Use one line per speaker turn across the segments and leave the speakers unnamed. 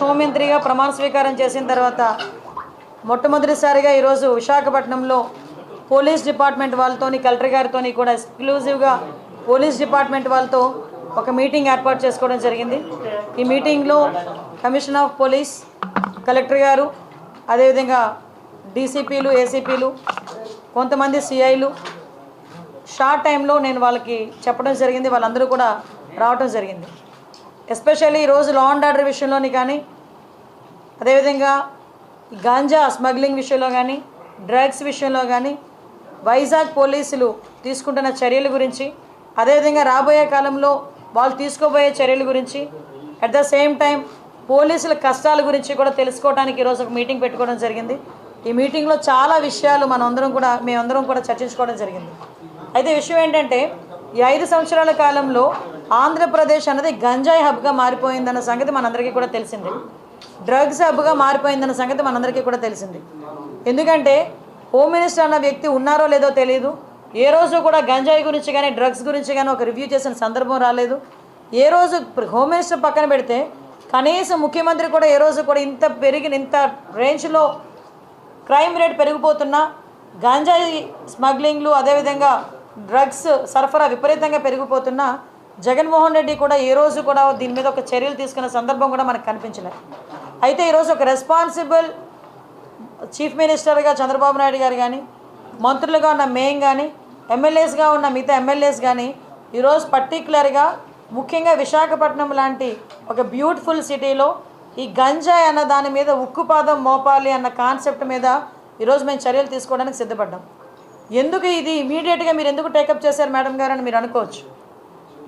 హోంమంత్రిగా ప్రమాణ స్వీకారం చేసిన తర్వాత మొట్టమొదటిసారిగా ఈరోజు విశాఖపట్నంలో పోలీస్ డిపార్ట్మెంట్ వాళ్ళతోని కలెక్టర్ గారితోని కూడా ఎక్స్క్లూజివ్గా పోలీస్ డిపార్ట్మెంట్ వాళ్ళతో ఒక మీటింగ్ ఏర్పాటు చేసుకోవడం జరిగింది. ఈ మీటింగ్లో కమిషనర్ ఆఫ్ పోలీస్ కలెక్టర్ గారు అదేవిధంగా డీసీపీలు ఏసీపీలు కొంతమంది సిఐలు షార్ట్ టైంలో నేను వాళ్ళకి చెప్పడం జరిగింది. వాళ్ళందరూ కూడా రావడం జరిగింది. ఎస్పెషల్లీ ఈరోజు లా అండ్ ఆర్డర్ విషయంలోని కానీ అదేవిధంగా గాంజా స్మగ్లింగ్ విషయంలో కానీ డ్రగ్స్ విషయంలో కానీ వైజాగ్ పోలీసులు తీసుకుంటున్న చర్యల గురించి అదేవిధంగా రాబోయే కాలంలో వాళ్ళు తీసుకోబోయే చర్యల గురించి అట్ ద సేమ్ టైం పోలీసుల కష్టాల గురించి కూడా తెలుసుకోవడానికి ఈరోజు ఒక మీటింగ్ పెట్టుకోవడం జరిగింది. ఈ మీటింగ్లో చాలా విషయాలు మనందరం కూడా మేమందరం కూడా చర్చించుకోవడం జరిగింది. అయితే విషయం ఏంటంటే ఈ ఐదు సంవత్సరాల కాలంలో ఆంధ్రప్రదేశ్ అన్నది గంజాయి హబ్గా మారిపోయిందన్న సంగతి మనందరికీ కూడా తెలిసిందే. డ్రగ్స్ హబ్గా మారిపోయిందన్న సంగతి మనందరికీ కూడా తెలిసింది. ఎందుకంటే హోమ్ మినిస్టర్ అన్న వ్యక్తి ఉన్నారో లేదో తెలియదు ఏ రోజు కూడా గంజాయి గురించి కానీ డ్రగ్స్ గురించి కానీ ఒక రివ్యూ చేసిన సందర్భం రాలేదు. ఏ రోజు హోమ్ మినిస్టర్ పక్కన పెడితే కనీసం ముఖ్యమంత్రి కూడా ఏ రోజు కూడా ఇంత పెరిగిన ఇంత రేంజ్లో క్రైమ్ రేట్ పెరిగిపోతున్నా గాంజాయి స్మగ్లింగ్లు అదేవిధంగా డ్రగ్స్ సరఫరా విపరీతంగా పెరిగిపోతున్నా జగన్మోహన్ రెడ్డి కూడా ఏ రోజు కూడా దీని మీద ఒక చర్యలు తీసుకున్న సందర్భం కూడా మనకు కనిపించలేదు అయితే ఈరోజు ఒక రెస్పాన్సిబుల్ చీఫ్ మినిస్టర్గా చంద్రబాబు నాయుడు గారు కానీ మంత్రులుగా ఉన్న మేయం కానీ ఎమ్మెల్యేస్గా ఉన్న మిగతా ఎమ్మెల్యేస్ కానీ ఈరోజు పర్టికులర్గా ముఖ్యంగా విశాఖపట్నం లాంటి ఒక బ్యూటిఫుల్ సిటీలో ఈ గంజాయి అన్న దాని మీద ఉక్కుపాదం మోపాలి అన్న కాన్సెప్ట్ మీద ఈరోజు మేము చర్యలు తీసుకోవడానికి సిద్ధపడ్డాం. ఎందుకు ఇది ఇమీడియట్గా మీరు ఎందుకు టేకప్ చేశారు మేడం గారు అని మీరు అనుకోవచ్చు.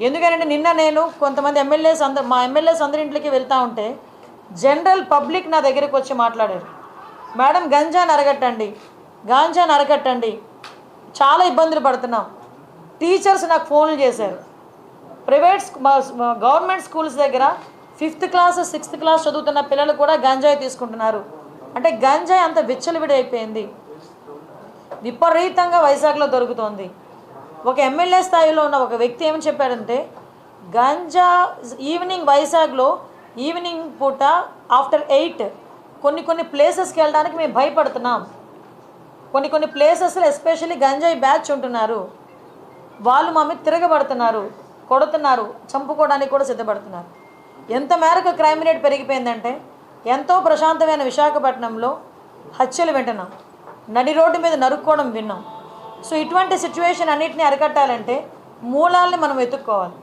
ఎందుకంటే నిన్న నేను కొంతమంది ఎమ్మెల్యేస్ అందరు మా ఎమ్మెల్యేస్ అందరి ఇంట్లోకి వెళ్తూ ఉంటే జనరల్ పబ్లిక్ నా దగ్గరికి వచ్చి మాట్లాడారు. మేడం గంజాని అరగట్టండి గాంజాని అరగట్టండి చాలా ఇబ్బందులు పడుతున్నాం. టీచర్స్ నాకు ఫోన్లు చేశారు. ప్రైవేట్ గవర్నమెంట్ స్కూల్స్ దగ్గర ఫిఫ్త్ క్లాస్ సిక్స్త్ క్లాస్ చదువుతున్న పిల్లలు కూడా గంజాయి తీసుకుంటున్నారు. అంటే గంజాయి అంత విచ్చలవిడి అయిపోయింది. విపరీతంగా వైజాగ్లో దొరుకుతోంది. ఒక ఎమ్మెల్యే స్థాయిలో ఉన్న ఒక వ్యక్తి ఏమని చెప్పాడంటే గంజా ఈవినింగ్ వైజాగ్లో ఈవినింగ్ పూట ఆఫ్టర్ ఎయిట్ కొన్ని కొన్ని ప్లేసెస్కి వెళ్ళడానికి మేము భయపడుతున్నాం. కొన్ని కొన్ని ప్లేసెస్లో ఎస్పెషల్లీ గంజాయి బ్యాచ్ ఉంటున్నారు. వాళ్ళు మా మీద తిరగబడుతున్నారు కొడుతున్నారు చంపుకోవడానికి కూడా సిద్ధపడుతున్నారు. ఎంత మేరకు క్రైమ్ రేట్ పెరిగిపోయిందంటే ఎంతో ప్రశాంతమైన విశాఖపట్నంలో హత్యలు వింటున్నాం. నడి రోడ్డు మీద నరుక్కోవడం విన్నాం. సో ఇటువంటి సిచ్యువేషన్ అన్నింటినీ అరికట్టాలంటే మూలాల్ని మనం వెతుక్కోవాలి.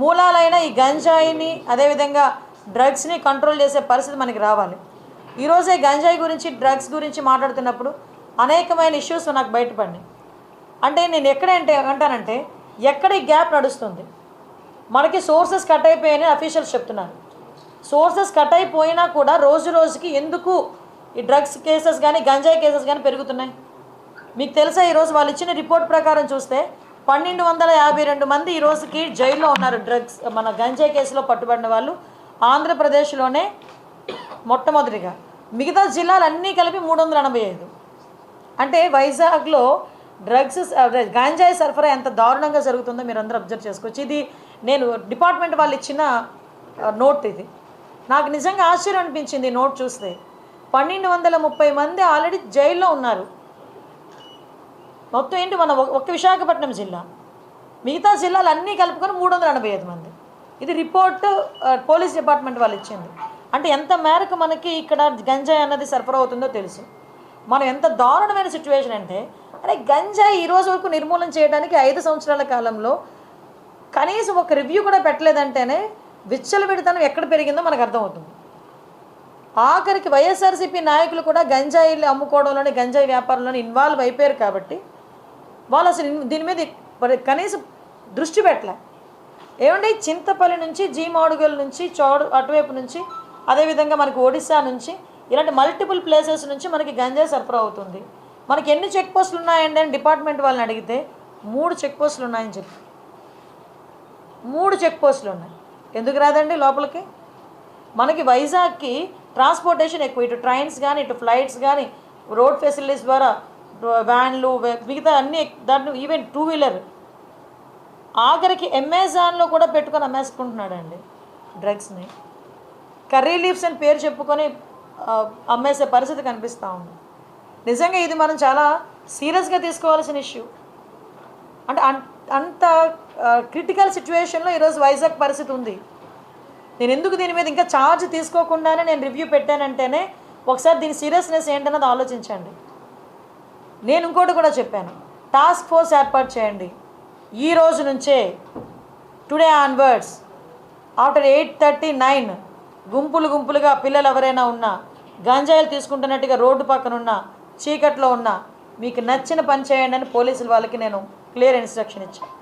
మూలాలైన ఈ గంజాయిని అదేవిధంగా డ్రగ్స్ని కంట్రోల్ చేసే పరిస్థితి మనకి రావాలి. ఈరోజే గంజాయి గురించి డ్రగ్స్ గురించి మాట్లాడుతున్నప్పుడు అనేకమైన ఇష్యూస్ నాకు బయటపడినాయి అంటే నేను ఎక్కడంటే అంటానంటే ఎక్కడ ఈ గ్యాప్ నడుస్తుంది? మనకి సోర్సెస్ కట్ అయిపోయాయని అఫీషియల్స్ చెప్తున్నారు. సోర్సెస్ కట్ అయిపోయినా కూడా రోజు రోజుకి ఎందుకు ఈ డ్రగ్స్ కేసెస్ కానీ గంజాయి కేసెస్ కానీ పెరుగుతున్నాయి? మీకు తెలుసా ఈరోజు వాళ్ళు ఇచ్చిన రిపోర్ట్ ప్రకారం చూస్తే పన్నెండు వందల యాభై రెండు మంది ఈ రోజుకి జైల్లో ఉన్నారు. డ్రగ్స్ మన గంజాయి కేసులో పట్టుబడిన వాళ్ళు ఆంధ్రప్రదేశ్లోనే మొట్టమొదటిగా. మిగతా జిల్లాలన్నీ కలిపి మూడు వందల ఎనభై ఐదు. అంటే వైజాగ్లో డ్రగ్స్ గాంజాయి సరఫరా ఎంత దారుణంగా జరుగుతుందో మీరు అందరూ అబ్జర్వ్ చేసుకోవచ్చు. ఇది నేను డిపార్ట్మెంట్ వాళ్ళు ఇచ్చిన నోట్ ఇది. నాకు నిజంగా ఆశ్చర్యం అనిపించింది నోట్ చూస్తే. పన్నెండు వందల ముప్పై మంది ఆల్రెడీ జైల్లో ఉన్నారు. మొత్తం ఏంటి మన ఒక ఒక్క విశాఖపట్నం జిల్లా. మిగతా జిల్లాలు అన్నీ కలుపుకొని మూడు వందల ఎనభై ఐదు మంది. ఇది రిపోర్ట్ పోలీస్ డిపార్ట్మెంట్ వాళ్ళు ఇచ్చింది. అంటే ఎంత మేరకు మనకి ఇక్కడ గంజాయి అన్నది సరఫరా అవుతుందో తెలుసు. మనం ఎంత దారుణమైన సిచ్యువేషన్ అంటే అరే గంజాయి ఈ రోజు వరకు నిర్మూలన చేయడానికి ఐదు సంవత్సరాల కాలంలో కనీసం ఒక రివ్యూ కూడా పెట్టలేదంటేనే విచ్చలవిడితనం ఎక్కడ పెరిగిందో మనకు అర్థమవుతుంది. ఆఖరికి వైఎస్ఆర్సీపీ నాయకులు కూడా గంజాయిలు అమ్ముకోవడంలోని గంజాయి వ్యాపారంలోని ఇన్వాల్వ్ అయిపోయారు కాబట్టి వాళ్ళు అసలు దీని మీద కనీసం దృష్టి పెట్టలే. ఏమండి? చింతపల్లి నుంచి జీమాడుగల్ నుంచి చోడు అటువైపు నుంచి అదేవిధంగా మనకి ఒడిశా నుంచి ఇలాంటి మల్టిపుల్ ప్లేసెస్ నుంచి మనకి గంజాయి సరఫరా అవుతుంది. మనకి ఎన్ని చెక్ పోస్టులు ఉన్నాయండి అని డిపార్ట్మెంట్ వాళ్ళని అడిగితే మూడు చెక్ పోస్టులు ఉన్నాయని చెప్పి. మూడు చెక్ పోస్టులు ఉన్నాయి. ఎందుకు రాదండి లోపలికి? మనకి వైజాగ్కి ట్రాన్స్పోర్టేషన్ ఎక్కువ. ఇటు ట్రైన్స్ కానీ ఇటు ఫ్లైట్స్ కానీ రోడ్ ఫెసిలిటీస్ ద్వారా వ్యాన్లు మిగతా అన్ని దాంట్లో ఈవెన్ టూ వీలర్. ఆఖరికి అమెజాన్లో కూడా పెట్టుకొని అమ్మేసుకుంటున్నాడండి డ్రగ్స్ని. కర్రీ లీవ్స్ అని పేరు చెప్పుకొని అమ్మేసే పరిస్థితి కనిపిస్తూ ఉంది. నిజంగా ఇది మనం చాలా సీరియస్గా తీసుకోవాల్సిన ఇష్యూ. అంటే అంత క్రిటికల్ సిచ్యువేషన్లో ఈరోజు వైజాగ్ పరిస్థితి ఉంది. నేను ఎందుకు దీని మీద ఇంకా ఛార్జ్ తీసుకోకుండానే నేను రివ్యూ పెట్టానంటేనే ఒకసారి దీని సీరియస్నెస్ ఏంటన్నది ఆలోచించండి. నేను ఇంకోటి కూడా చెప్పాను. టాస్క్ ఫోర్స్ ఏర్పాటు చేయండి. ఈ రోజు నుంచే today onwards after eight thirty nine గుంపులు గుంపులుగా పిల్లలు ఎవరైనా ఉన్నా గంజాయిలు తీసుకుంటున్నట్టుగా రోడ్డు పక్కన ఉన్న చీకట్లో ఉన్న మీకు నచ్చిన పని చేయండి అని పోలీసుల వాళ్ళకి నేను క్లియర్ ఇన్స్ట్రక్షన్ ఇచ్చాను.